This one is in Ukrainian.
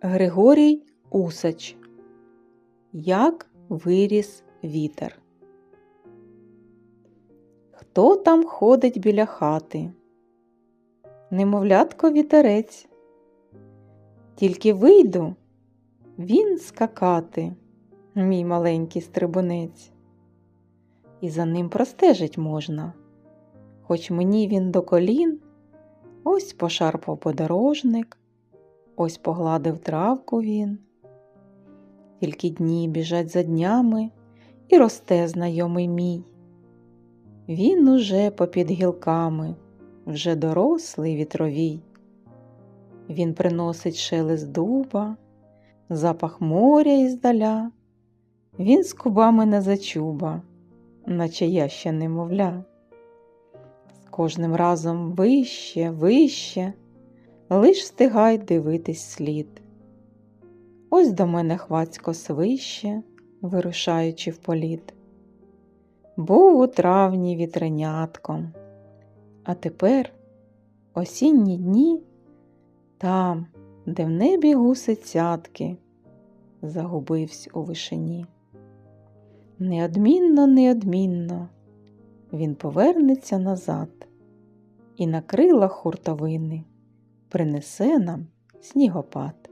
Григорій Усач Як виріс вітер. Хто там ходить біля хати? Немовлятко вітерець. Тільки вийду, він скакати, мій маленький стрибунець. І за ним простежить можна, хоч мені він до колін, ось пошарпав подорожник, ось погладив травку він. Тільки дні біжать за днями і росте знайомий мій. Він уже попід гілками, вже дорослий вітровій. Він приносить шелест дуба, запах моря іздаля, він з кубами не зачуба, наче я ще немовля. З кожним разом вище, вище, лиш встигай дивитись слід. Ось до мене хвацько свище, вирушаючи в політ. Був у травні вітрянятком, а тепер осінні дні там, де в небі гусить цятки, загубився у вишині. Неодмінно, неодмінно він повернеться назад і на крилах хуртовини принесе нам снігопад.